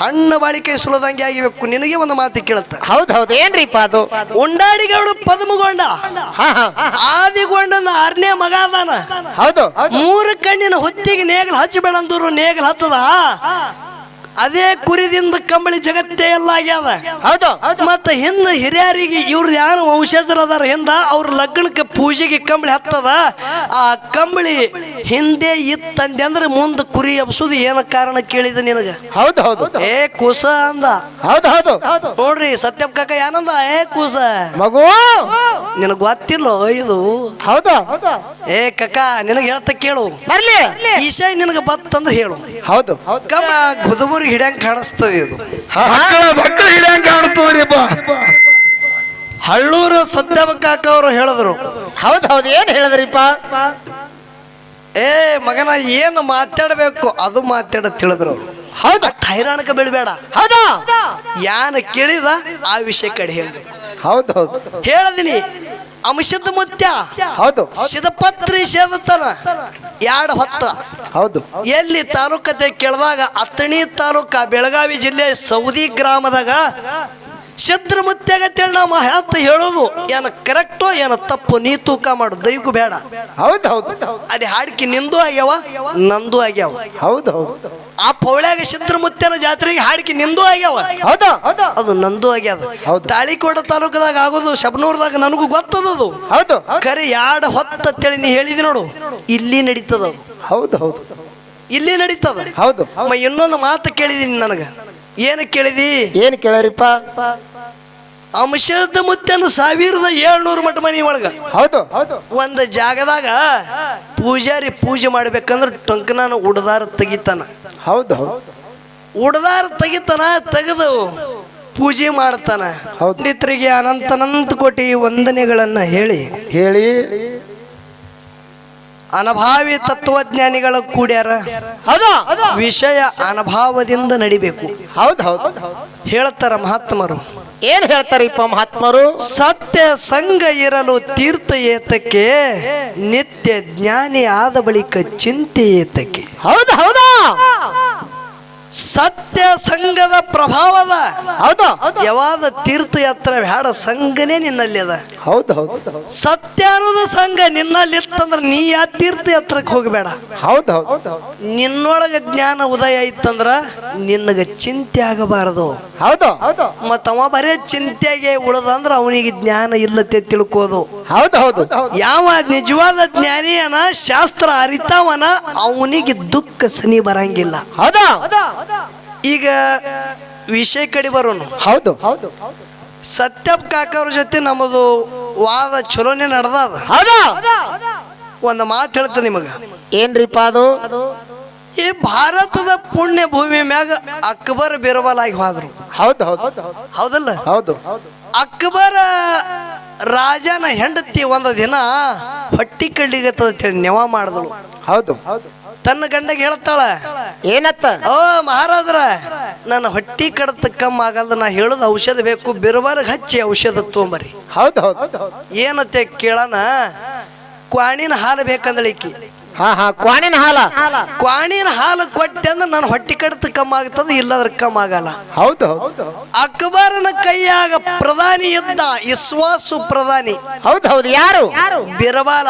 ಹಣ್ಣು ಬಾಳಿಕೆ ಸುಲದಂಗೆ ಆಗಿಬೇಕು. ನಿನಗೆ ಒಂದು ಮಾತು ಕೇಳುತ್ತ ಹೌದ್ ಹೌದು ಏನ್ರಿಪ್ಪ ಅದು? ಉಂಡಾಡಿಗೌಡ ಪದ್ಮಗೊಂಡ. ಆದಿಗೊಂಡನ ಆರನೇ ಮಗ ಅದಾನ. ಹೌದು. ಮೂರು ಕಣ್ಣಿನ ಹೊತ್ತಿಗೆ ನೇಗಲ್ ಹಚ್ಚಬೇಡ ಅಂದ್ರು ನೇಗಲ್ ಹಚ್ಚದ? ಅದೇ ಕುರಿದಿಂದ ಕಂಬಳಿ ಜಗತ್ತೇ ಎಲ್ಲ ಆಗ್ಯಾದ. ಹೌದು ಮತ್ತ ಹಿಂದ ಹಿರಿಯರಿಗೆ ಇವ್ರ ಯಾರು ವಂಶಜರ ಅದಾರ ಹಿಂದ ಅವ್ರ ಲಗ್ನಕ್ಕೆ ಪೂಜೆಗೆ ಕಂಬಳಿ ಹತ್ತದ. ಆ ಕಂಬಳಿ ಹಿಂದೆ ಇತ್ತಂದೆ ಅಂದ್ರೆ ಮುಂದೆ ಕುರಿ ಎಬ್ಸುದು ಏನ ಕಾರಣ ಕೇಳಿದ ನಿನಗ? ಹೌದು ಹೌದು. ಏ ಕುಸ ಅಂದ. ಹೌದು ಹೌದು. ನೋಡ್ರಿ ಸತ್ಯಪ್ಪ ಕಾಕ ಏನಂದ ಏ ಕುಸ. ಮಗು. ನಿನಗ್ ಗೊತ್ತಿಲ್ಲೋ ಇದು? ಹೌದಾ. ಏ ಕಕ್ಕ ನಿನಗೆ ಹೇಳ್ತ ಕೇಳು. ಬರ್ಲಿ. ಈಶಾ ನಿನಗೆ ಬತ್ತಂದ್ರೆ ಹೇಳು. ಹೌದು. ಕಮ್ಮ ಗುದುಬುರಿ ಹಿಡ್ಯಂಗ್ ಕಾಣಿಸ್ತದೆ ಇದು. ಮಕ್ಕಳ ಮಕ್ಕಳು ಹಿಡಿಯಂಗ್ ಕಾಣ್ತದ್ರಿಪ್ಪ ಹಳ್ಳೂರು ಸತ್ಯಪ್ಪ ಕಾಕ ಅವರು ಹೇಳಿದ್ರು. ಹೌದು ಹೌದು ಏನ್ ಹೇಳಿದ್ರಿಪ್ಪ? ಏ ಮಗನ ಏನು ಮಾತಾಡಬೇಕು ಅದು ಮಾತಾಡ ತಿಳಿದ್ರು ಹೌದ. ಹೈರಾಣಕ್ಕೆ ಬೀಳ್ಬೇಡ. ಹೌದು? ಯಾನ ಕೇಳಿದ ಆ ವಿಷಯ ಕಡೆ ಹೇಳಿ ಹೌದು ಹೌದು. ಹೇಳದಿನಿ. ಅಂಶದ ಮುತ್ಯ. ಹೌದು. ಶಿದಪತ್ರಿ ಸೇದತನ ಎರಡು ಹೊತ್ತ. ಹೌದು. ಎಲ್ಲಿ ತಾಲೂಕತೆ ಕೇಳಿದಾಗ ಅತ್ತಣಿ ತಾಲೂಕ ಬೆಳಗಾವಿ ಜಿಲ್ಲೆ ಸೌದಿ ಗ್ರಾಮದಾಗ ಶತ್ರು ಮುತ್ಯಾಗತ್ತೇಳಿ ನಾವು ಹೇಳ್ತ ಹೇಳೋದು. ಏನ ಕರೆಕ್ಟೋ ಏನ ತಪ್ಪು ನೀ ತೂಕ ಮಾಡು ದೈವಕ್ಕೂ ಬೇಡ. ಹೌದು ಹೌದು. ಅದೇ ಹಾಡಿಕೆ ನಿಂದು ಆಗ್ಯಾವ ನಂದು ಆಗ್ಯಾವ. ಹೌದು ಹೌದು. ಆ ಪೌಳ್ಯಾಗ ಶತ್ರು ಮುತ್ಯನ ಜಾತ್ರೆಗೆ ಹಾಡಿಕೆ ನಿಂದು ಆಗ್ಯಾವ. ಹೌದು ಅದು ನಂದು ಆಗ್ಯಾದ. ಹೌದು. ತಾಳಿಕೋಟ ತಾಲೂಕದಾಗ ಆಗೋದು ಶಬನೂರ್ದಾಗ ನನಗೂ ಗೊತ್ತದದು. ಹೌದು ಕರೆ ಯಾಡ ಹೊತ್ತಂತೇಳಿ ನೀ ಹೇಳಿದಿ ನೋಡು. ಇಲ್ಲಿ ನಡೀತದ. ಹೌದು ಹೌದು. ಇಲ್ಲಿ ನಡೀತದ. ಹೌದು. ಅಮ್ಮ ಇನ್ನೊಂದು ಮಾತು ಕೇಳಿದೀನಿ ನನಗ. ಏನು ಕೇಳಿದಿ? ಏನು ಕೇಳರಿಪ್ಪ? ಅಂಶದ ಮುತ್ಯನ ಸಾವಿರದ ಏಳ್ನೂರು ಮಠ ಮನಿ ಒಳಗ. ಹೌದು. ಹೌದು ಒಂದು ಜಾಗದಾಗ ಪೂಜಾರಿ ಪೂಜೆ ಮಾಡ್ಬೇಕಂದ್ರೆ ಟೊಂಕನಾನ ಉಡದಾರ ತೆಗಿತಾನ. ಹೌದು. ಹೌದು ಉಡದಾರ ತೆಗಿತಾನ ತೆಗೆದು ಪೂಜೆ ಮಾಡ್ತಾನ. ಪಂಡಿತರಿಗೆ ಅನಂತನಂತ ಅನಂತ ಕೋಟಿ ವಂದನೆಗಳನ್ನ ಹೇಳಿ. ಹೇಳಿ. ಅನಭಾವಿ ತತ್ವಜ್ಞಾನಿಗಳ ಕೂಡ್ಯಾರ. ಹೌದು. ವಿಷಯ ಅನಭಾವದಿಂದ ನಡಿಬೇಕು. ಹೌದು ಹೌದು. ಹೇಳ್ತಾರ ಮಹಾತ್ಮರು. ಏನ್ ಹೇಳ್ತಾರಿಪ್ಪ ಮಹಾತ್ಮರು? ಸತ್ಯ ಸಂಘ ಇರಲು ತೀರ್ಥ ಏತಕ್ಕೆ ನಿತ್ಯ ಜ್ಞಾನಿ ಆದ ಬಳಿಕ ಚಿಂತೆ ಏತಕ್ಕೆ. ಹೌದು ಹೌದು. ಸತ್ಯ ಸಂಘದ ಪ್ರಭಾವದ ಹೌದು. ಯಾವಾದ ತೀರ್ಥಯಾತ್ರೆ ಬೇಡ ಸಂಘನೇ ನಿನ್ನಲ್ಲಿ ಅದ. ಹೌದು ಹೌದು. ಸತ್ಯ ಅನ್ನೋದು ಸಂಘ ನಿನ್ನಲ್ಲಿ ಇತ್ತಂದ್ರ ನೀ ಯಾ ತೀರ್ಥಯಾತ್ರಕ್ಕೆ ಹೋಗಬೇಡ. ಹೌದು ಹೌದು. ನಿನ್ನೊಳಗ ಜ್ಞಾನ ಉದಯ ಇತ್ತಂದ್ರ ನಿನ್ನಗ ಚಿಂತೆ ಆಗಬಾರದು. ಹೌದು. ಹೌದು. ಮತ್ತ ಅವ ಬರೇ ಚಿಂತೆಗೆ ಉಳದಂದ್ರ ಅವನಿಗೆ ಜ್ಞಾನ ಇಲ್ಲತೆ ತಿಳ್ಕೋದು. ಹೌದು ಹೌದು. ಯಾವ ನಿಜವಾದ ಜ್ಞಾನಿಯನ ಶಾಸ್ತ್ರ ಅರಿತಾವನ ಅವನಿಗೆ ದುಃಖ ಸನಿ ಬರಂಗಿಲ್ಲ. ಹೌದು? ಈಗ ವಿಷಯ ಕಡೆ ಬರೋನು ಹೌದು. ಹೌದು ಸತ್ಯಪ್ ಕಾಕವ್ರ ಜೊತೆ ನಮ್ಮದು ವಾದ ಚಲೋನೆ ನಡೆದ ಹೌದು? ಒಂದು ಮಾತು ಹೇಳ್ತ ನಿಮಗ. ಏನ್ರಿಪ್ಪ ಅದು? ಈ ಭಾರತದ ಪುಣ್ಯ ಭೂಮಿ ಮ್ಯಾಗ ಅಕ್ಬರ್ ಬಿರಬಲಾಗಿ ಹೋದ್ರು. ಹೌದು ಹೌದು. ಹೌದಲ್ಲ? ಹೌದು. ಅಕ್ಬರ ರಾಜನ ಹೆಂಡತಿ ಒಂದು ದಿನ ಹೊಟ್ಟಿ ಕಡ್ಲಿಗತ್ತದ ಹೇಳಿ ನೆವ ಮಾಡಿದಳು. ಹೌದು. ತನ್ನ ಗಂಡಗೆ ಹೇಳ್ತಾಳ ಏನತ್ತ? ಓ ಮಹಾರಾಜರ ನನ್ನ ಹೊಟ್ಟಿ ಕಡತ ಕಮ್ಮ ಆಗಲ್ಲ ನಾ ಹೇಳೋದು ಔಷಧ ಬೇಕು ಬಿರುಬಾರ್ಗ್ ಹಚ್ಚಿ ಔಷಧ ತೊಗೊಂಬರಿ. ಹೌದು ಹೌದು. ಏನತ್ತೆ ಕೇಳನ ಕ್ವಾಣಿನ ಹಾಲು ಬೇಕಂದಳಿಕಿ ಹಾ ಹಾ ಕ್ವಾಣಿನ ಹಾಲ. ಕ್ವಾಣಿನ ಹಾಲು ಕೊಟ್ಟೆ ಅಂದ್ರೆ ನನ್ನ ಹೊಟ್ಟೆ ಕಡತ ಕಮ್ಮ ಆಗ್ತದ ಇಲ್ಲದ್ರ ಕಮ್ಮ ಆಗಲ್ಲ. ಹೌದು ಹೌದು. ಅಕ್ಬರನ ಕೈಯಾಗ ಪ್ರಧಾನಿ ಇದ್ದ ಇಸ್ವಾಸು ಪ್ರಧಾನಿ. ಹೌದು ಹೌದು ಯಾರು? ಬಿರಬಾಲ.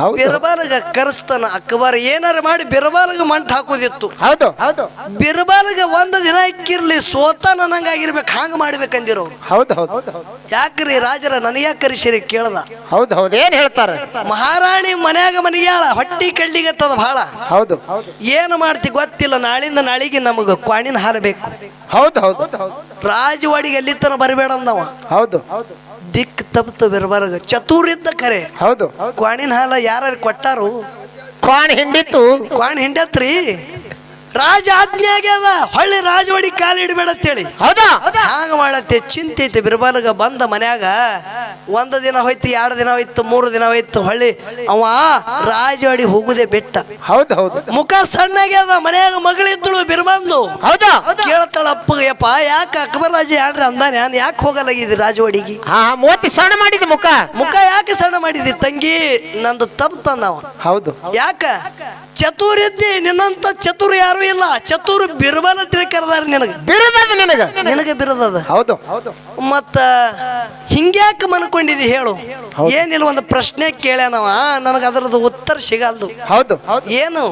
ಹೌದು. ಬಿರಬಾಲಗ ಕರೆಸ್ತಾನ. ಅಕ್ಬರ್ ಏನಾರ ಮಾಡಿ ಬಿರಬಾಲಗ ಮಂಟ್ ಹಾಕೋದಿತ್ತು. ಹೌದು ಹೌದು. ಬಿರಬಾಲಗ ಒಂದು ದಿನ ಇಕ್ಕಿರ್ಲಿ ಸೋತ ನನಗಾಗಿರ್ಬೇಕು ಹಂಗ ಮಾಡ್ಬೇಕಂದಿರೋ ಹೌದು ಹೌದು. ಯಾಕ್ರಿ ರಾಜರ ನನಗ್ಯಾಕ ಕರಿಸಿರಿ ಕೇಳ್ದ? ಹೌದು ಹೌದು. ಏನ್ ಹೇಳ್ತಾರೆ? ಮಹಾರಾಣಿ ಮನ್ಯಾಗ ಮನೆಯಾಳ ಹೊಟ್ಟಿ ಕಡ್ಲಿಗತ್ತದ ಬಹಳ ಹೌದು. ಏನು ಮಾಡ್ತಿ ಗೊತ್ತಿಲ್ಲ ನಾಳಿಂದ ನಾಳಿಗೆ ನಮಗ ಕ್ವಾಣಿನ ಹಾಲು ಬೇಕು ಹೌದು ಹೌದು. ರಾಜವಾಡಿಗೆ ಎಲ್ಲಿ ತನ ಬರಬೇಡ ಅಂದವ. ಹೌದು. ದಿಕ್ ತಪ್ತು ಬಿರಬಾರಗ. ಚತುರಿದ್ದ ಕರೆ. ಹೌದು. ಕ್ವಾಣಿನ ಹಾಲ ಯಾರು ಕೊಟ್ಟಾರು? ಕ್ವಾಣ್ ಹಿಂಡಿತ್ತು. ಕ್ವಾಣ್ ಹಿಂಡತ್ರಿ? ರಾಜ ಆಜ್ಞೆ ಆಗ್ಯದ ಹೊಳ್ಳಿ ರಾಜವಾಡಿ ಕಾಲಿಡ್ಬೇಡ ಅಂತ ಅಂತೇಳಿ. ಹೌದಾ? ಹಾಗ ಮಾಡತ್ತೆ ಚಿಂತೆ ಐತಿ. ಬಿರ್ಬಾಲಗ ಬಂದ ಮನ್ಯಾಗ ಒಂದ ದಿನ ಹೋಯ್ತು ಎರಡು ದಿನ ಹೋಯ್ತು ಮೂರು ದಿನ ಹೋಯ್ತು. ಹೊಳ್ಳಿ ಅವ ರಾಜವಾಡಿ ಹೋಗುದೇ ಬೆಟ್ಟ. ಹೌದು ಹೌದು. ಮುಖ ಸಣ್ಣಾಗ್ಯದ ಮನ್ಯಾಗ ಮಗಳಿದ್ದಳು ಬಿರ್ಬಂದು ಹೌದಾ? ಕೇಳ್ತಾಳ ಅಪ್ಪ ಯಪ್ಪ ಯಾಕೆ ಅಕ್ಬರ್ ರಾಜ ಯಾಡ್ರಿ ಅಂದಾನೆ? ನಾನು ಯಾಕೆ ಹೋಗಲಾಗಿದ್ದಿ ರಾಜವಾಡಿಗೆ? ಹಾ ಮೂವತ್ತಿ ಸಣ್ಣ ಮಾಡಿದ ಮುಖ? ಮುಖ ಯಾಕೆ ಸಣ್ಣ ಮಾಡಿದಿ ತಂಗಿ? ನಂದು ತಪ್ಪು ತಂದವ. ಹೌದು. ಯಾಕ? ಚತುರಿದ್ದಿ ನಿನ್ನಂತ ಚತುರ್ ಯಾರು ಯಾರು ಇಲ್ಲ ಚತುರ್ ಬಿರ್ಬಲ ತಿಳ್ಕರ್ದಾರ ನಿನಗ. ಬಿರುದದ ನಿನಗ? ನಿನಗೆ ಬಿರುದದ. ಹೌದು. ಹೌದು ಮತ್ತ ಹಿಂಗ್ಯಾಕ ಮನ್ಕೊಂಡಿದಿ ಹೇಳು. ಏನಿಲ್ಲ ಒಂದು ಪ್ರಶ್ನೆ ಕೇಳ್ಯಾನವ. ನನಗೆ ಅದರದ್ದು ಉತ್ತರ ಸಿಗಲ್ದು. ಹೌದು. ಏನು?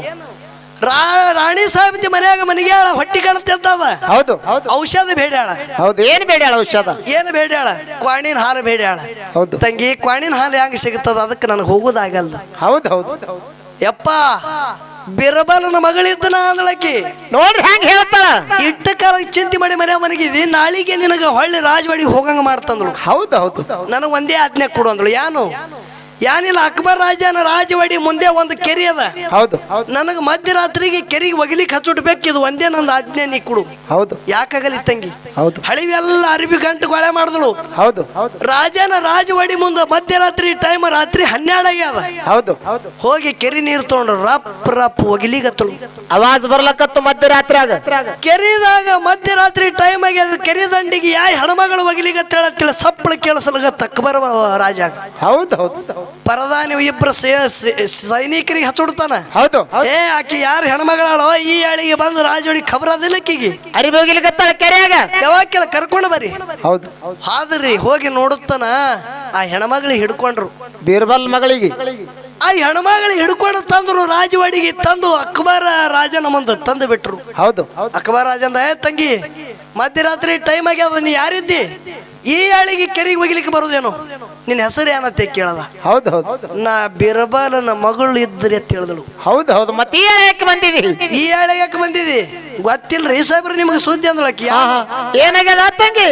ರಾ ರಾಣಿ ಸಾಹಿತಿ ಮನ್ಯಾಗ ಮನೆಗ್ಯಾಳ ಹೊಟ್ಟಿ ಕಾಣುತ್ತಿದ್ದ ಹೌದು ಹೌದು. ಔಷಧ ಬೇಡ್ಯಾಳ. ಹೌದು. ಏನ್ ಬೇಡ ಔಷಧ? ಏನು ಬೇಡ್ಯಾಳ? ಕ್ವಾಣಿನ ಹಾಲು ಬೇಡ್ಯಾಳ. ಹೌದು. ತಂಗಿ ಕ್ವಾಣಿನ ಹಾಲು ಹೆಂಗ್ ಸಿಗುತ್ತದ ಅದಕ್ಕೆ ನನಗೆ ಹೋಗುದಾಗಲ್ದು. ಹೌದು ಹೌದು. ಯಪ್ಪ ಬಿರಬಲನ ಮಗಳಿದ್ದನ ಅಂದಳಕಿ ನೋಡ್ರಿ ಹೆಂಗ್ ಹೇಳ್ತಾಳ. ಇಟ್ಟ ಕಾಲ ಚಿಂತೆ ಮಾಡಿ ಮನೆ ಮನಗಿದಿ ನಾಳಿಗೆ ನಿನಗ ಹೊಳ್ಳಿ ರಾಜವಾಡಿ ಹೋಗಂಗ ಮಾಡ್ತಂದಳು. ಹೌದು ಹೌದು. ನನಗೆ ಒಂದೇ ಆಜ್ಞೆ ಕೊಡು ಅಂದಳು. ಯಾನು? ಯಾನಿಲ್ಲ ಅಕ್ಬರ್ ರಾಜನ ರಾಜವಾಡಿ ಮುಂದೆ ಒಂದು ಕೆರೆ ಅದ. ಹೌದು ನನಗೆ ಮಧ್ಯರಾತ್ರಿಗೆ ಕೆರೆಗೆ ಒಗಿಲಿಕ್ಕೆ ಹಚ್ಚಿಡ್ಬೇಕು ಇದು ಒಂದೇ ನಂದು ಆಜ್ಞೆ ನೀ ಕೊಡು. ಹೌದು. ಯಾಕಾಗಲಿ ತಂಗಿ? ಹೌದು. ಹಳಿವೆಲ್ಲ ಅರಿವಿ ಗಂಟು ಗೊಳೆ ಮಾಡಿದಳು. ಹೌದು. ರಾಜನ ರಾಜವಾಡಿ ಮುಂದೆ ಮಧ್ಯರಾತ್ರಿ ಟೈಮ್ ರಾತ್ರಿ ಹನ್ನೆರಡು ಆಗ್ಯದ ಹೌದು. ಹೌದು ಹೋಗಿ ಕೆರೆ ನೀರು ತಗೊಂಡು ರಪ್ ರಪ್ ಒಗಿಲಿಗತ್ತಳು. ಅವಾಜ್ ಬರ್ಲಕತ್ತು ಮಧ್ಯರಾತ್ರಿಯಾಗ. ಕೆರೆದಾಗ ಮಧ್ಯರಾತ್ರಿ ಟೈಮ್ ಆಗ್ಯದ ಕೆರೆ ದಂಡಿಗೆ ಯಾ ಹೆಣ್ಮಗಳು ಒಗಿಲಿಗತ್ತೇಳತ್ತೇಳ ಸಪ್ಪಳ ಕೇಳಿಸಲಗತ್ತ ಅಕ್ಬರ್ ರಾಜ. ಹೌದು ಹೌದು. ಪರದಾನಿ ಇಬ್ಬರು ಸೈನಿಕರಿಗೆ ಹಚ್ಚಿಡ್ತಾನ? ಹೌದು. ಏ ಆಕಿ ಯಾರು ಹೆಣ್ಮಗಳಾಳೋ ಈ ಹಳಿಗೆ ಬಂದು ರಾಜೋಡಿ ಖಬರ್ ಅದಿಲ್ಲಕ್ಕಿಗೆ ಅರಿವಿ ಹೋಗಿಲಿಕತ್ತಾಳ ಕೆರೆಯಾಗ? ಕರ್ಕೊಂಡು ಬರ್ರಿ ಹೌದು. ಹಾದ್ರಿ ಹೋಗಿ ನೋಡುತ್ತಾನ ಆ ಹೆಣ್ಮಗಳಿಗೆ ಹಿಡ್ಕೊಂಡ್ರು. ಬೀರ್ಬಲ್ ಮಗಳಿಗೆ. ಆ ಹೆಣ್ಮಗಳಿಗೆ ಹಿಡ್ಕೊಂಡು ತಂದ್ರು ರಾಜವಾಡಿಗೆ ತಂದು ಅಕ್ಬರ ರಾಜನ ಮುಂದೆ ತಂದು ಬಿಟ್ರು. ಹೌದು. ಹೌದು ಅಕ್ಬರ ರಾಜಂದ ಏ ತಂಗಿ ಮಧ್ಯರಾತ್ರಿ ಟೈಮ್ ಆಗ್ಯಾವ ನೀ ಯಾರಿದ್ದಿ? ಈ ಹಳಿಗೆ ಕೆರೆಗೆ ಹೋಗಿಲಿಕ್ಕೆ ಬರುದೇನು? ನಿನ್ನ ಹೆಸರು ಏನಂತ ಕೇಳದ. ಹೌದು ಹೌದು. ನಾ ಬಿರಬಲನ ಮಗಳು ಇದ್ರಿ ಅಂತ ಹೇಳಿದಳು. ಹೌದು ಹೌದು. ಮತ್ತೆ ಯಾಕೆ ಬಂದಿದಿ? ಈ ಆಳೆ ಯಾಕೆ ಬಂದಿದಿ? ಗೊತ್ತಿಲ್ರಿ ಸಾಹೇಬ್ರಿ ನಿಮಗೆ ಸುದ್ದಿ ಹಾ. ಏನಾಗ್ಯದ ತಂಗಿ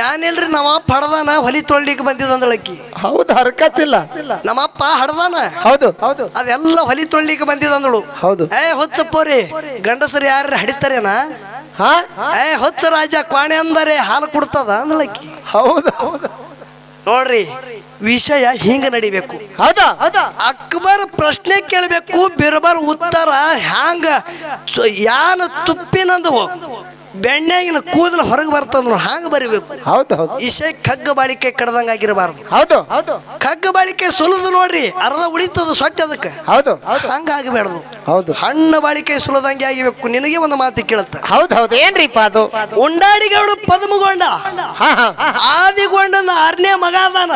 ಏನಿಲ್ರಿ ನಮ್ಮಪ್ಪ ಹಡ್ದಾನ ಹೊಲಿ ತೊಳ್ಲಿಕ್ಕೆ ಬಂದಿದ ಅಂದಳಕ್ಕಿ ಹೌದು ಹರ್ಕತ್ತಿಲ್ಲ. ನಮ್ಮಪ್ಪ ಹಡ್ದಾನ? ಹೌದು. ಹೌದು ಅದೆಲ್ಲ ಹೊಲಿ ತೊಳ್ಲಿಕ್ಕೆ ಬಂದಿದ ಅಂದಳು. ಹೌದು. ಏ ಹೊಚ್ಚಪ್ಪೋರಿ ಗಂಡಸರು ಯಾರು ಹಡಿತಾರೇನಾ? ಹಾ? ಏ ಹೊಚ್ಚ ರಾಜ ಕ್ವಾಣೆ ಅಂದರೆ ಹಾಲು ಕೊಡ್ತದ ಅಂದಳಕ್ಕಿ ಹೌದು ಹೌದು. ನೋಡ್ರಿ ವಿಷಯ ಹಿಂಗ ನಡಿಬೇಕು. ಹೌದು? ಅಕ್ಬರ್ ಪ್ರಶ್ನೆ ಕೇಳಬೇಕು ಬಿರ್ಬರ್ ಉತ್ತರ ಹ್ಯಾಂಗ? ಯಾನ ತುಪ್ಪಿನಂದು ಬೆಣ್ಣೆಗಿನ ಕೂದಲು ಹೊರಗೆ ಬರ್ತದ ಹಾಗೆ ಬರಿಬೇಕು. ಹೌದು ಹೌದು. ವಿಷಯ ಕಗ್ಗ ಬಾಳಿಕೆ ಕಡ್ದಂಗ ಆಗಿರಬಾರ್ದು. ಹೌದು ಹೌದು. ಕಗ್ಗ ಬಾಳಿಕೆ ಸುಲದ ನೋಡ್ರಿ ಅರ್ಧ ಉಳಿತದ ಸೊಟ್ಟ ಅದಕ್ಕೆ. ಹೌದು ಹಂಗ ಆಗಬೇಡ್ದು. ಹೌದು. ಹಣ್ಣು ಬಾಳಿಕೆ ಸುಲದಂಗೆ ಆಗಿಬೇಕು ನಿನಗೆ ಒಂದು ಮಾತು ಕೇಳುತ್ತ. ಹೌದು ಹೌದು. ಏನ್ರಿಪ್ಪ ಅದು? ಉಂಡಾಡಿಗೌಡ ಪದ್ಮಗೊಂಡ. ಆದಿಗೊಂಡನ ಆರನೇ ಮಗ ಅದಾನ.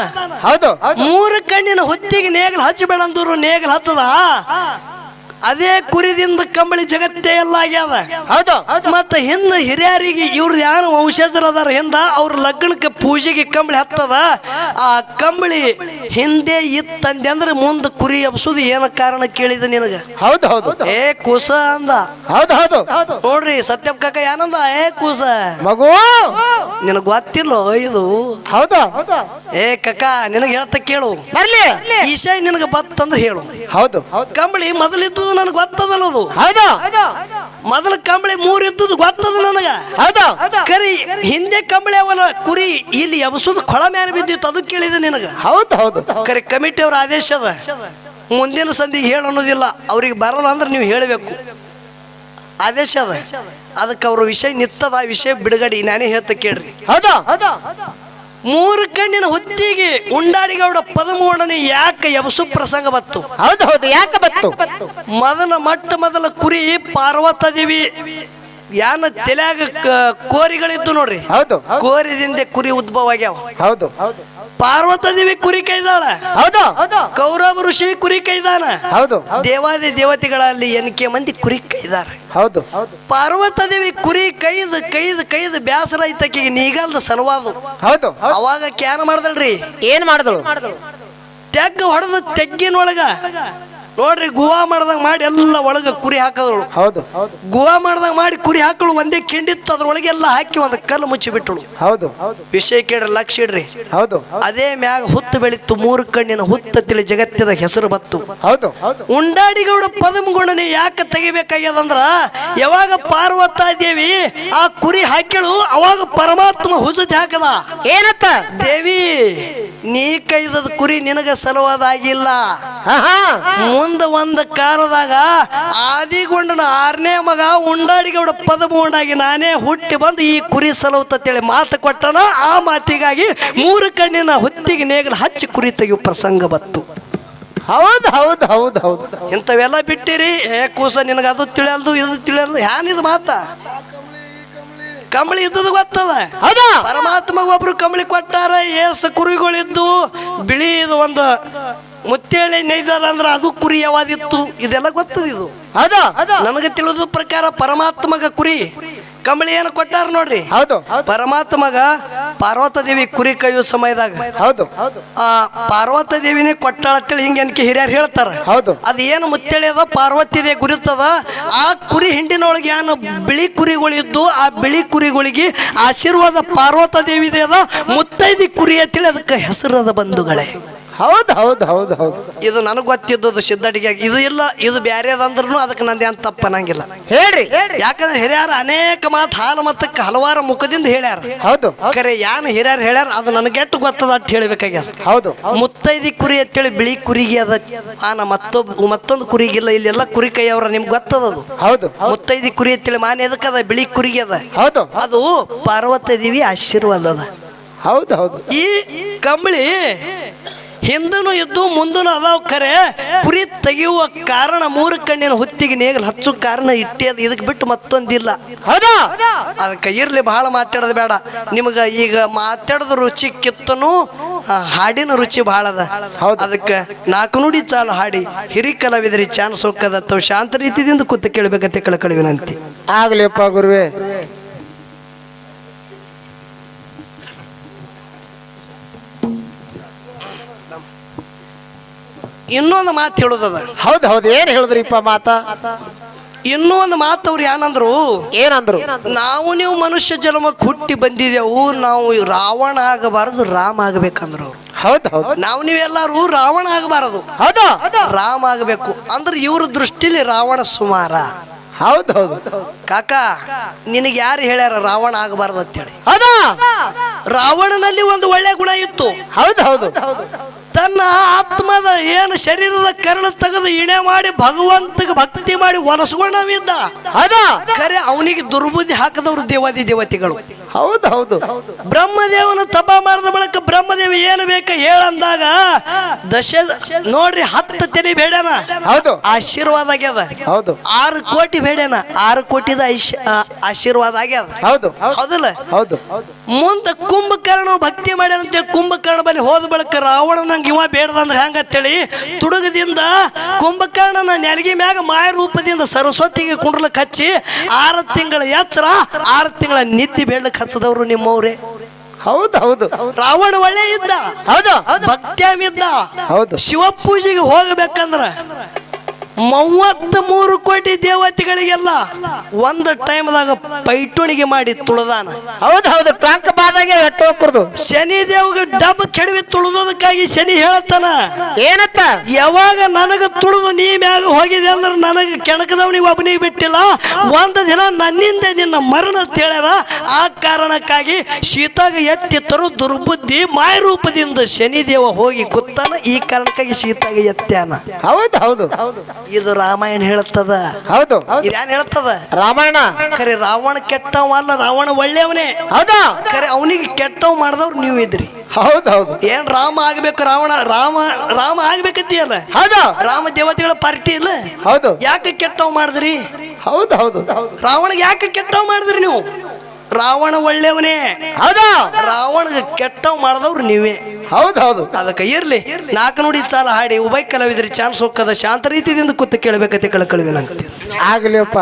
ಹೌದು ಹೌದು. ಮೂರು ಕಣ್ಣಿನ ಹೊತ್ತಿಗೆ ನೇಗಲ್ ಹಚ್ಚಬೇಡ ಅಂದ್ರು ನೇಗಲ್ ಹಚ್ಚದ? ಅದೇ ಕುರಿದಿಂದ ಕಂಬಳಿ ಜಗತ್ತೇ ಎಲ್ಲ ಆಗ್ಯಾದ. ಹೌದು ಮತ್ತ ಹಿಂದ ಹಿರಿಯರಿಗೆ ಇವ್ರ ಯಾರು ವಂಶಜರ ಅದಾರ ಹಿಂದ ಅವ್ರ ಲಗ್ನಕ್ಕೆ ಪೂಜೆಗೆ ಕಂಬಳಿ ಹತ್ತದ. ಆ ಕಂಬಳಿ ಹಿಂದೆ ಇತ್ತಂದೆ ಅಂದ್ರೆ ಮುಂದೆ ಕುರಿ ಎಬ್ಸುದು ಏನ ಕಾರಣ ಕೇಳಿದ ನಿನಗ? ಹೌದು ಹೌದು. ಏ ಕೂಸ ಅಂದ. ಹೌದು ಹೌದು. ನೋಡ್ರಿ ಸತ್ಯಪ್ಪ ಕಾಕ ಏನಂದ? ಏ ಕೂಸ. ಮಗು! ನಿನಗ ಗೊತ್ತಿಲ್ಲೋ ಇದು. ಹೌದು? ಏ ಕಕ್ಕ ನಿನಗೆ ಹೇಳ್ತ ಕೇಳು. ಬರ್ಲಿ. ಈಶಾ ನಿನಗ ಬತ್ತಂದ್ರೆ ಹೇಳು. ಹೌದು. ಕಂಬಳಿ ಕಂಬಳಿ ಮೊದಲಿದ್ದದು ನನಗೆ ಗೊತ್ತದಲ್ಲ ಅದು. ಹೌದು. ಮೊದಲ ಕಂಬಳಿ ಮೂರು ಇದ್ದದ್ದು ಗೊತ್ತದ ನನಗ. ಹೌದು. ಕರಿ ಹಿಂದೆ ಕಂಬಳಿ ಅವನ ಕುರಿ ಇಲ್ಲಿ ಎಬಸುದು ಕೊಳ ಮ್ಯಾನ ಬಿದ್ದಿತ್ತು ಅದು ಕೇಳಿದ ನಿನಗ. ಹೌದು ಹೌದು. ಕರಿ ಕಮಿಟಿ ಅವ್ರ ಆದೇಶ ಅದ. ಮುಂದಿನ ಸಂದಿಗೆ ಹೇಳು ಅನ್ನೋದಿಲ್ಲ. ಅವ್ರಿಗೆ ಬರಲ್ಲ ಅಂದ್ರೆ ನೀವು ಹೇಳಬೇಕು. ಆದೇಶ ಅದ. ಅದಕ್ಕೆ ಅವ್ರ ವಿಷಯ ನಿತ್ತದ ಆ ವಿಷಯ ಬಿಡುಗಡೆ. ನಾನೇ ಹೇಳ್ತ ಕೇಳ್ರಿ. ಹೌದಾ. ಹೌದು. ಮೂರು ಕಣ್ಣಿನ ಹೊತ್ತಿಗೆ ಉಂಡಾಡಿಗೌಡ ಪದಮೂಡನೆ ಯಾಕೆ ಯಬಸು ಪ್ರಸಂಗ ಬತ್ತು? ಹೌದು ಹೌದು ಯಾಕೆ ಬತ್ತು? ಮೊದಲ ಮೊಟ್ಟ ಮೊದಲ ಕುರಿ ಪಾರ್ವತ ದೇವಿ ಯಾನ ತಲೆಯಾಗ ಕೋರಿಗಳಿದ್ದು ನೋಡ್ರಿ. ಹೌದು ಹೌದು. ಕೋರಿದಿಂದ ಕುರಿ ಉದ್ಭವ ಆಗ್ಯಾವ. ಹೌದು ಹೌದು. ಪಾರ್ವತ ದೇವಿ ಕುರಿ ಕೈದಾಳ. ಹೌದು. ಕೌರವ ಋಷಿ ಕುರಿ ಕೈದಾನ ಹೌದು. ದೇವಾದಿ ದೇವತೆಗಳಲ್ಲಿ ಎನ್ಕೆ ಮಂದಿ ಕುರಿ ಕೈದಾರ. ಹೌದು. ಪಾರ್ವತದೇವಿ ಪಾರ್ವತ ದೇವಿ ಕುರಿ ಕೈದು ಕೈದು ಕೈದು ಬ್ಯಾಸರ ಐತಕ್ಕಿಗೆ ನೀಗಲ್ದ ಸಲವಾದು. ಹೌದು. ಹೌದು ಅವಾಗ ಕ್ಯಾನ್ ಮಾಡ್ದಳ್ರಿ ಏನ್ ಮಾಡಿದಳು? ತೆಗ್ಗ ಹೊಡೆದ ತೆಗ್ಗಿನೊಳಗ ನೋಡ್ರಿ ಗುವಾ ಮಾಡ್ದಂಗ ಮಾಡಿ ಎಲ್ಲ ಒಳಗ ಕುರಿ ಹಾಕದ್ರು ಹೌದು. ಹೌದು ಗುವಾ ಮಾಡ್ದಂಗ ಮಾಡಿ ಕುರಿ ಹಾಕಳು ಒಂದೇ ಕಿಂಡಿತ್ತು ಅದ್ರೊಳಗೆ ಎಲ್ಲ ಹಾಕಿ ಒಂದು ಕಲ್ಲು ಮುಚ್ಚಿ ಬಿಟ್ಟಳು. ಹೌದು. ಹೌದು ವಿಷಯ ಕೇಳ್ರಿ ಲಕ್ಷ ಇಡ್ರಿ. ಹೌದು. ಅದೇ ಮ್ಯಾಗ ಹುತ್ತು ಬೆಳಿತ್ತು ಮೂರು ಕಣ್ಣಿನ ಹುತ್ತ ತಿಳಿ ಜಗತ್ತಿನ ಹೆಸರು ಬತ್ತು. ಹೌದು. ಹೌದು ಉಂಡಾಡಿಗೌಡ ಪದಮಗುಣನೆ ಯಾಕೆ ತೆಗಿಬೇಕಾಗ್ಯದಂದ್ರ ಯಾವಾಗ ಪಾರ್ವತ ದೇವಿ ಆ ಕುರಿ ಹಾಕಿಳು ಅವಾಗ ಪರಮಾತ್ಮ ಹುಜತ್ ಹಾಕದ. ಏನತ್ತ? ದೇವಿ ನೀ ಕೈದದ ಕುರಿ ನಿನಗ ಸಲುವಾದಾಗಿಲ್ಲ. ಒಂದ ಒಂದು ಕಾಲದಾಗ ಆದಿಗೊಂಡನ ಆರನೇ ಮಗ ಉಂಡಾಡಿಗೌಡ ಪದಮೂಡಾಗಿ ನಾನೇ ಹುಟ್ಟಿ ಬಂದು ಈ ಕುರಿ ಸಲವತ್ತೇಳಿ ಮಾತು ಕೊಟ್ಟನ. ಆ ಮಾತಿಗಾಗಿ ಮೂರು ಕಣ್ಣಿನ ಹೊತ್ತಿಗೆ ನೇಗಲು ಹಚ್ಚಿ ಕುರಿ ತೆಗೆಯುವ ಪ್ರಸಂಗ ಬತ್ತು ಹೌದು ಹೌದು ಹೌದು ಹೌದು. ಇಂಥವೆಲ್ಲ ಬಿಟ್ಟಿರಿ. ಏ ಕೂಸ ನಿನಗೆ ಅದು ತಿಳಿಯಲ್ದು ಇದು ತಿಳಿಯಲ್ದು ಹ್ಯಾನಿದು ಮಾತ? ಕಂಬಳಿ ಇದ್ದದು ಗೊತ್ತದ? ಅದ ಪರಮಾತ್ಮ ಒಬ್ರು ಕಂಬಳಿ ಕೊಟ್ಟಾರ ಏಸ ಕುರಿಗಳಿದ್ದು ಬಿಳಿ ಇದು ಒಂದು ಮುತ್ತೇಳಿ ನೈದಾರ ಅಂದ್ರೆ ಅದು ಕುರಿ ಯಾವಾದಿತ್ತು ಇದೆಲ್ಲ ಗೊತ್ತದ ಇದು? ಹೌದಾ. ನನಗೆ ತಿಳಿದ ಪ್ರಕಾರ ಪರಮಾತ್ಮಗ ಕುರಿ. ಕಂಬಳಿ ಏನು ಕೊಟ್ಟಾರ ನೋಡ್ರಿ. ಹೌದು. ಪರಮಾತ್ಮಗ ಪಾರ್ವತ ದೇವಿ ಕುರಿ ಕೈಯೋ ಸಮಯದಾಗ ಹೌದು. ಆ ಪಾರ್ವತ ದೇವಿನೇ ಕೊಟ್ಟಾಳ ಅಂತೇಳಿ ಹಿಂಗೆ ಅನ್ಕೆ ಹಿರಿಯರು ಹೇಳ್ತಾರ. ಹೌದು. ಅದು ಏನು ಮುತ್ತೇಳಿ ಅದ? ಪಾರ್ವತಿ ದೇವಿ ಗುರುತದ ಆ ಕುರಿ ಹಿಂಡಿನೊಳಗೆ ಏನು ಬಿಳಿ ಕುರಿಗಳಿದ್ದು ಆ ಬಿಳಿ ಕುರಿಗಳಿಗೆ ಆಶೀರ್ವಾದ ಪಾರ್ವತ ದೇವಿದೆ ಅದ. ಮುತ್ತೈದಿ ಕುರಿ ಅಂತೇಳಿ ಅದಕ್ಕೆ ಹೆಸರದ ಬಂಧುಗಳೇ. ಹೌದು ಹೌದು ಹೌದು ಹೌದು. ಇದು ನನಗೆ ಗೊತ್ತಿದ್ದದು ಸಿದ್ಧಡಿಗೆ ಇದು ಇಲ್ಲ ಇದು ಬ್ಯಾರೆ ಅಂದ್ರೂ ಅದಕ್ಕೆ ನಂದು ಏನು ತಪ್ಪನಂಗಿಲ್ಲ ಹೇಳ್ರಿ. ಯಾಕಂದ್ರೆ ಹಿರಿಯರು ಅನೇಕ ಮಾತು ಹಾಲು ಮತ್ತಕ್ಕೆ ಹಲವಾರು ಮುಖದಿಂದ ಹೇಳ್ಯಾರ. ಹೌದು. ಕರೆ ಯಾನ್ ಹಿರಿಯರು ಹೇಳ್ಯಾರ ಅದು ನನಗೆ ಎಷ್ಟು ಗೊತ್ತದ ಅಂತ ಹೇಳ್ಬೇಕಾಗ್ಯದ. ಹೌದು. ಮುತ್ತೈದಿ ಕುರಿ ಅಂತೇಳಿ ಬಿಳಿ ಕುರಿಗೆ ಅದ. ಆನ ಮತ್ತೊಬ್ ಮತ್ತೊಂದು ಕುರಿಗಿಲ್ಲ ಇಲ್ಲೆಲ್ಲ ಕುರಿ ಕೈಯವ್ರ ನಿಮ್ಗೆ ಗೊತ್ತದದು ಹೌದು. ಮುತ್ತೈದಿ ಕುರಿ ಅಂತೇಳಿ ಮಾನ ಎದಕ್ಕದ ಬಿಳಿ ಕುರಿಗೆ ಅದ. ಹೌದು. ಅದು ಪಾರ್ವತ ದೇವಿ ಆಶೀರ್ವಾದ ಅದ. ಹೌದು ಹೌದು. ಈ ಕಂಬಳಿ ಹಿಂದನು ಇದ್ದು ಮುಂದೂ ಅದಾವ ಕರೆ ಕುರಿ ತೆಗೆಯುವ ಕಾರಣ ಮೂರು ಕಣ್ಣಿನ ಹೊತ್ತಿಗೆ ನೇಗಲು ಹಚ್ಚು ಕಾರಣ ಇಟ್ಟೆ ಅದು ಇದಕ್ಕೆ ಬಿಟ್ಟು ಮತ್ತೊಂದಿಲ್ಲ. ಹೌದಾ? ಅದಕ್ಕೆ ಇರ್ಲಿ ಬಹಳ ಮಾತಾಡೋದು ಬೇಡ. ನಿಮ್ಗೆ ಈಗ ಮಾತಾಡೋದು ರುಚಿ ಕಿತ್ತನು ಹಾಡಿನ ರುಚಿ ಬಹಳ ಅದ. ಹೌದು. ಅದಕ್ಕೆ ನಾಲ್ಕು ನುಡಿ ಚಾಲು ಹಾಡಿ ಹಿರಿ ಕಲಾವಿದರಿ ಚಾನ್ಸ್ ಹೋಗದ ತಾವು ಶಾಂತ ರೀತಿಯಿಂದ ಕೂತು ಕೇಳಬೇಕಂತ ಕೇಳ ವಿನಂತಿ ಆಗ್ಲಿಪ್ಪ ಗುರುವೆ. ಇನ್ನೊಂದು ಮಾತು ಹೇಳುದದ ಹೌದು ಹೌದು. ಏನ್ ಹೇಳಿದ್ರಿಪ್ಪ ಮಾತ? ಇನ್ನೂ ಒಂದು ಮಾತು ಅವ್ರು ಏನಂದ್ರು? ಏನಂದ್ರು ನಾವು ನೀವು ಮನುಷ್ಯ ಜನ್ಮಕ್ಕೆ ಹುಟ್ಟಿ ಬಂದಿದೆವು ನಾವು ರಾವಣ ಆಗಬಾರದು ರಾಮ ಆಗ್ಬೇಕಂದ್ರು. ಅವ್ರು ಹೌದು ಹೌದು. ನಾವು ನೀವೆಲ್ಲರೂ ರಾವಣ ಆಗಬಾರದು. ಹೌದು. ರಾಮ ಆಗಬೇಕು. ಅಂದ್ರೆ ಇವ್ರ ದೃಷ್ಟಿಲಿ ರಾವಣ ಸುಮಾರ. ಹೌದು ಹೌದು. ಕಾಕ ನಿನಗೆ ಯಾರು ಹೇಳ್ಯಾರ ರಾವಣ ಆಗಬಾರದು ಅಂತೇಳಿ? ಹೌದಾ. ರಾವಣನಲ್ಲಿ ಒಂದು ಒಳ್ಳೆ ಗುಣ ಇತ್ತು. ಹೌದು ಹೌದು. ತನ್ನ ಆತ್ಮದ ಏನು ಶರೀರದ ಕರಳು ತೆಗೆದು ಇಣೆ ಮಾಡಿ ಭಗವಂತಗೆ ಭಕ್ತಿ ಮಾಡಿ ಒನಸ್ಕೊಂಡವಿದ್ದ ಹೌದಾ? ಖರೆ ಅವನಿಗೆ ದುರ್ಬುದ್ಧಿ ಹಾಕದವರು ದೇವಾದಿ ದೇವತೆಗಳು. ಹೌದು ಹೌದು. ಬ್ರಹ್ಮದೇವನ ತಪ ಮಾಡಿದ ಬಳಿಕ ಬ್ರಹ್ಮದೇವ ಏನು ಬೇಕ ಹೇಳಂದಾಗ ದಶ ನೋಡ್ರಿ ಹತ್ತು ತೆನಿ ಬೇಡನ ಹೌದು. ಆಶೀರ್ವಾದ ಆಗ್ಯದ. ಹೌದು. ಆರು ಕೋಟಿ ಬೇಡೇನ ಆರು ಕೋಟಿದ ಆಶೀರ್ವಾದ ಆಗ್ಯದ. ಹೌದು. ಹೌದಲ್ಲ? ಹೌದು ಹೌದು. ಮುಂದೆ ಕುಂಭಕರ್ಣ ಭಕ್ತಿ ಮಾಡ್ಯಾನಂತೆ ಕುಂಭಕರ್ಣ ಬಳಿ ಹೋದ ಬಳಿಕ ರಾವಣ ನಂಗೆ ಇವ ಬೇಡದಂದ್ರೆ ಹೆಂಗತ್ತೇಳಿ ತುಡುಗದಿಂದ ಕುಂಭಕರ್ಣನ ನೆಲಗಿ ಮ್ಯಾಗ ಮಾಯ ರೂಪದಿಂದ ಸರಸ್ವತಿಗೆ ಕುಂಡ್ಲಕ್ ಹಚ್ಚಿ ಆರು ತಿಂಗಳ ಎಚ್ಚರ ಆರು ತಿಂಗಳ ನಿದ್ದೆ ಬೇಡಕ್ ಹಚ್ಚದವ್ರು ನಿಮ್ಮವ್ರೆ. ಹೌದು ಹೌದು. ರಾವಣ ಒಳ್ಳೆ ಇದ್ದ ಹೌದು. ಭಕ್ತಿಯಾಗಿದ್ದ ಹೌದು. ಶಿವ ಪೂಜೆಗೆ ಹೋಗಬೇಕಂದ್ರ ಮೂವತ್ತ್ ಮೂರು ಕೋಟಿ ದೇವತೆಗಳಿಗೆಲ್ಲ ಒಂದು ಟೈಮ್ದಾಗ ಪೈಟುಣಿಗೆ ಮಾಡಿ ತುಳದಾನ. ಹೌದು ಹೌದು. ಟ್ರಂಕ್ ಬಾದಾಗೆ ಎಟ್ಟು ಹೋಗ್ರದು ಶನಿ ದೇವಗೆ ಡಬ್ ಕೆಡವಿ ತುಳಿದೋದಕ್ಕಾಗಿ ಶನಿ ಹೇಳ್ತಾನ ಏನತ್ತ? ಯಾವಾಗ ನನಗ ತುಳಿದು ನೀ ಮ್ಯಾಗ ಹೋಗಿದೆ ಅಂದ್ರೆ ನನಗೆ ಕೆಣಕದವನಿಗೆ ಒಬ್ಬನಿಗೆ ಬಿಟ್ಟಿಲ್ಲ. ಒಂದು ದಿನ ನನ್ನಿಂದ ನಿನ್ನ ಮರಣ ಅಂತ ಹೇಳ್ಯಾರ ಆ ಕಾರಣಕ್ಕಾಗಿ ಶೀತಾಗ ಎತ್ತಿ ತರು ದುರ್ಬುದ್ಧಿ ಮಾಯರೂಪದಿಂದ ಶನಿದೇವ ಹೋಗಿ ಕುತ್ತಾನ. ಈ ಕಾರಣಕ್ಕಾಗಿ ಶೀತಾಗ ಎತ್ತಾನ ಹೌದು ಹೌದು ಹೌದು. ಇದು ರಾಮಾಯಣ ಹೇಳುತ್ತದ. ಹೌದು. ಇದ್ಯಾನ್ ಹೇಳ್ತದ ರಾಮಾಯಣ. ಖರೆ ರಾವಣ ಕೆಟ್ಟವ ಅಲ್ಲ ರಾವಣ ಒಳ್ಳೆಯವನೇ. ಹೌದಾ? ಖರೆ ಅವನಿಗೆ ಕೆಟ್ಟವ್ ಮಾಡಿದವ್ರು ನೀವು ಇದ್ರಿ. ಹೌದು ಹೌದು. ಏನ್ ರಾಮ ಆಗ್ಬೇಕು ರಾವಣ ರಾಮ ರಾಮ ಆಗ್ಬೇಕಂತೀಯಲ್ಲ? ಹೌದು. ರಾಮ ದೇವತೆಗಳ ಪಾರ್ಟಿ ಇಲ್ಲ? ಹೌದು. ಯಾಕೆ ಕೆಟ್ಟವ್ ಮಾಡಿದ್ರಿ? ಹೌದು ಹೌದು. ರಾವಣಗೆ ಯಾಕೆ ಕೆಟ್ಟವ್ ಮಾಡಿದ್ರಿ ನೀವು? ರಾವಣ ಒಳ್ಳೆಯವನೇ. ಹೌದಾ? ರಾವಣಗೆ ಕೆಟ್ಟ ಮಾಡಿದವ್ರು ನೀವೇ. ಹೌದೌದು. ಹೌದು ಅದಕ್ಕೆ ಇರ್ಲಿ. ನಾಲ್ಕು ನೋಡಿ ಸಾಲ ಹಾಡಿ ಉಭಯ ಕಲಾವಿದ್ರೆ ಚಾನ್ಸ್ ಹೋಗದ ಶಾಂತ ರೀತಿಯಿಂದ ಕೂತು ಕೇಳಬೇಕಂತ ಕಳ್ಕಳಿವೆ ನಂಗೆ ಆಗ್ಲಿಪ್ಪ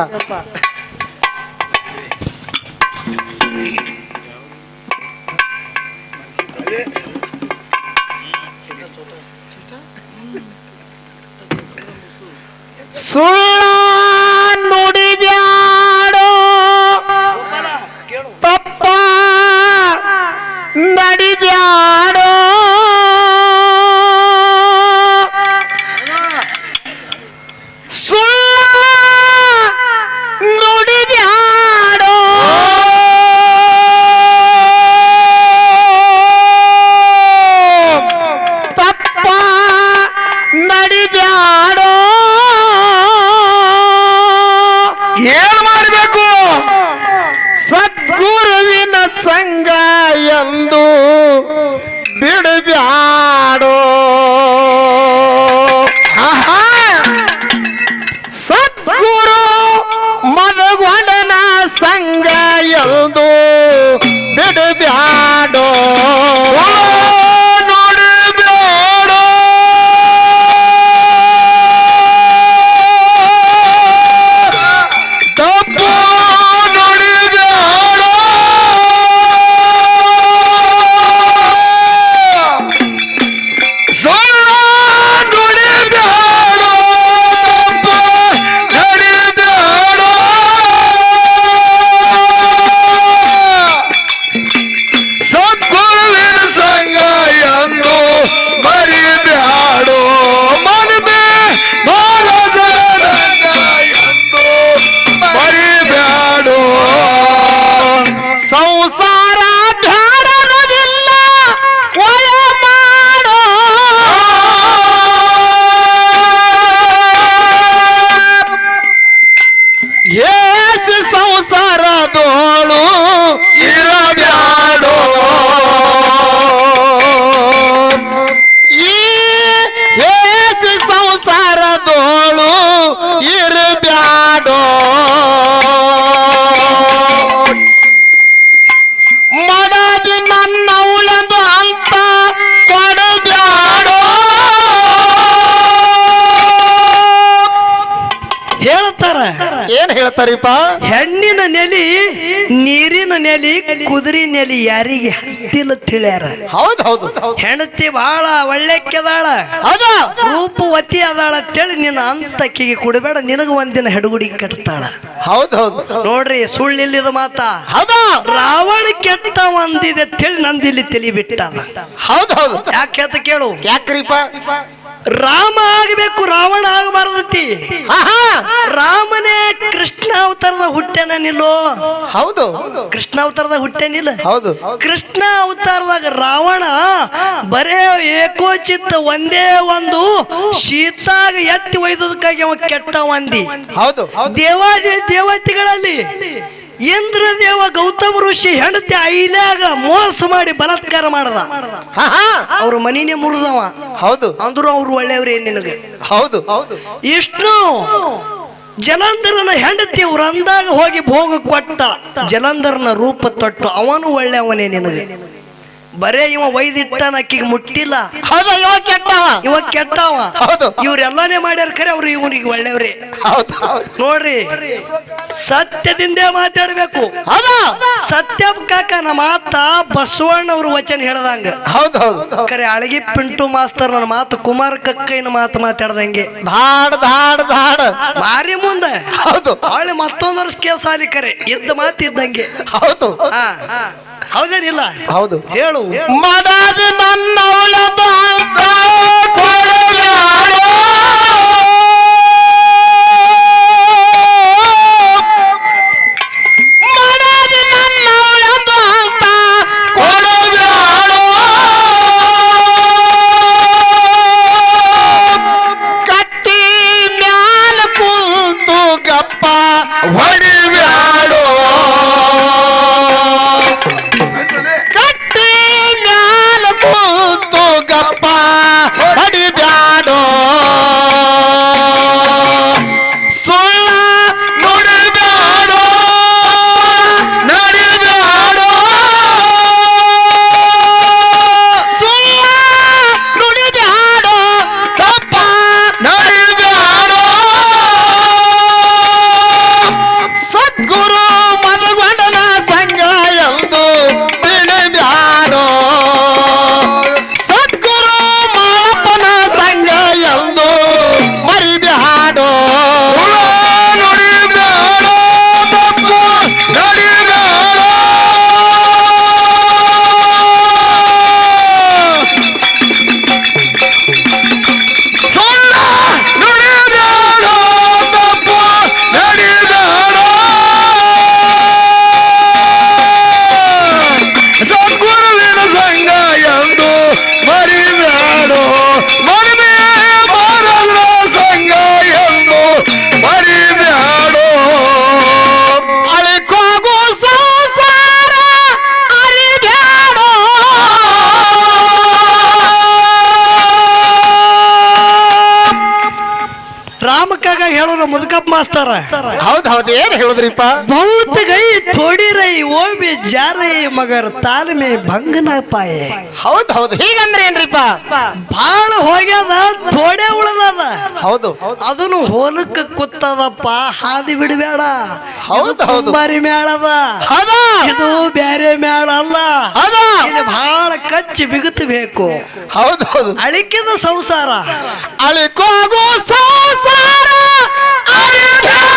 ಸುಳ್ಳ ನುಡಿಬ್ಯಾಡೋ தியானோ ಹೇಳ್ತಾರಿಪ್ಪ? ಹೆಣ್ಣಿನ ನೆಲಿ ನೀರಿನ ನೆಲಿ ಕುದುರೆ ನೆಲಿ ಯಾರಿಗೆ ಹತ್ತಿಲ್ಲ ತಿಳಿಯಾರ? ಹೌದು ಹೌದು. ಹೆಂಡತಿ ಬಹಳ ಒಳ್ಳೆಕ್ಕೆದಾಳ. ಹೌದಾ. ರೂಪವತಿ ಅದಾಳ ತಿಳಿ ನಿನ್ನ ಅಂತಕ್ಕಿಗೆ ಕೊಡಬೇಡ ನಿನಗ ಒಂದಿನ ಹೆಡಗುಡಿ ಕಟ್ತಾಳ. ಹೌದು ಹೌದು. ನೋಡ್ರಿ ಸುಳ್ಳಿಲ್ಲಿದ ಮಾತ. ಹೌದಾ. ರಾವಣ ಕೆಟ್ಟ ಒಂದಿದೆ ಅಂತೇಳಿ ನಂದಿಲ್ಲಿ ತಲಿ ಬಿಟ್ಟ ಹೌದು ಹೌದು. ಯಾಕೆ ಅಂತ ಕೇಳು. ಯಾಕ್ರಿಪ್ಪ? ರಾಮ ಆಗಬೇಕು ರಾವಣ ಆಗಬಾರ್ದತಿ. ರಾಮನೇ ಕೃಷ್ಣ ಅವತಾರದ ಹುಟ್ಟೆನ ನಿಲ್ಲೋ ಹೌದು. ಕೃಷ್ಣ ಅವತಾರದ ಹುಟ್ಟೆನಿಲ್ಲ? ಹೌದು. ಕೃಷ್ಣ ಅವತಾರದಾಗ ರಾವಣ ಬರೇ ಏಕೋಚಿತ್ತ ಒಂದೇ ಒಂದು ಶೀತಾಗ ಎತ್ತಿ ಒಯ್ದದಕ್ಕಾಗಿ ಅವ ಕೆಟ್ಟ ಒಂದಿ. ಹೌದು. ದೇವಾದಿ ದೇವತೆಗಳಲ್ಲಿ ಇಂದ್ರ ದೇವ ಗೌತಮ ಋಷಿ ಹೆಂಡತಿ ಐಲ್ಯಾಗ ಮೋಸ ಮಾಡಿ ಬಲಾತ್ಕಾರ ಮಾಡದ. ಅವ್ರ ಮನಿನೇ ಮುರಿದವ. ಹೌದು. ಅಂದ್ರು ಅವ್ರು ಒಳ್ಳೆಯವ್ರೇ ನಿನಗೆ. ಹೌದು. ಹೌದು ಇಷ್ಟು ಜಲಂಧರನ ಹೆಂಡತಿ ವೃಂದಾಗ ಹೋಗಿ ಭೋಗ ಕೊಟ್ಟ. ಜಲಂಧರನ ರೂಪ ತೊಟ್ಟು ಅವನು ಒಳ್ಳೆಯವನೇ ನಿನಗೆ. ಬರೇ ಇವ ಒಯ್ದಿಟ್ಟನ ಅಕ್ಕಿಗೆ ಮುಟ್ಟಿಲ್ಲ. ಹೌದು ಇವ ಕೆಟ್ಟವ. ಇವ ಕೆಟ್ಟವ. ಹೌದು. ಇವ್ರೆಲ್ಲಾನೇ ಮಾಡ್ಯಾರ ಖರೆ ಅವ್ರು ಇವನಿಗೆ ಒಳ್ಳೆಯವ್ರಿ. ಹೌದು ಹೌದು. ನೋಡ್ರಿ ಸತ್ಯದಿಂದೇ ಮಾತಾಡ್ಬೇಕು. ಹೌದಾ. ಸತ್ಯ ಕಾಕನ ಮಾತ ಬಸವಣ್ಣವ್ರ ವಚನ ಹೇಳ್ದಂಗ. ಹೌದು ಹೌದು. ಖರೆ ಅಳಗಿ ಪಿಂಟು ಮಾಸ್ತರ್ ನನ್ನ ಮಾತು ಕುಮಾರ್ ಕಕ್ಕೈನ ಮಾತು ಮಾತಾಡ್ದಂಗೆ. ಧಾಡ್ ಧಾಡ್ ಧಾಡ್. ಬಾರಿ ಮುಂದೆ. ಹೌದು. ಅವಳಿ ಮತ್ತೊಂದ್ ವರ್ಷ ಕೇಸ್ ಆಲಿ ಕರೆ ಇದ್ದ ಮಾತು ಇದ್ದಂಗೆ ಹೌದು. ಹಾ. ಹೌದೇನಿಲ್ಲ? ಹೌದು. ಹೇಳು. ಮಡದಿ ಹೇಳೋರು ಮುದಕಪ್ಪ ಮಾಸ್ತಾರ. ಹೌದ್ ಹೌದು ಏನ್ ಹೇಳುದ್ರಿಪ್ಪ? ಬೌದ್ಧ ಗೈ ಥೋಡಿ ರೈ ಓಬಿ ಜಾರೈ ಮಗರ್ ತಾಲ್ಮೆ ಭಂಗನ ಪಾಯ. ಹೌದ್ ಹೌದು ಹೀಗಂದ್ರೆ ಏನ್ರಿಪ್ಪ? ಬಾಳ ಹೋಗ್ಯದ ಥೋಡೆ ಉಳದದ. ಹೌದು. ಅದನ್ನು ಹೋಲಕ್ಕ ಕುತ್ತದಪ್ಪ ಹಾದಿ ಬಿಡಬೇಡ. ಹೌದ್ ಹೌದು. ಬಾರಿ ಮೇಳದ. ಹೌದಾ. ಇದು ಬ್ಯಾರೆ ಮೇಳ ಅಲ್ಲ. ಅದು ಬಹಳ ಕಚ್ಚಿ ಬಿಗುತ್ತಬೇಕು ಹೌದು ಹೌದು. ಅಳಿಕಿದ ಸಂಸಾರ. ಅಳಿಕೋಗೋ ಸಂಸಾರ. Hallelujah!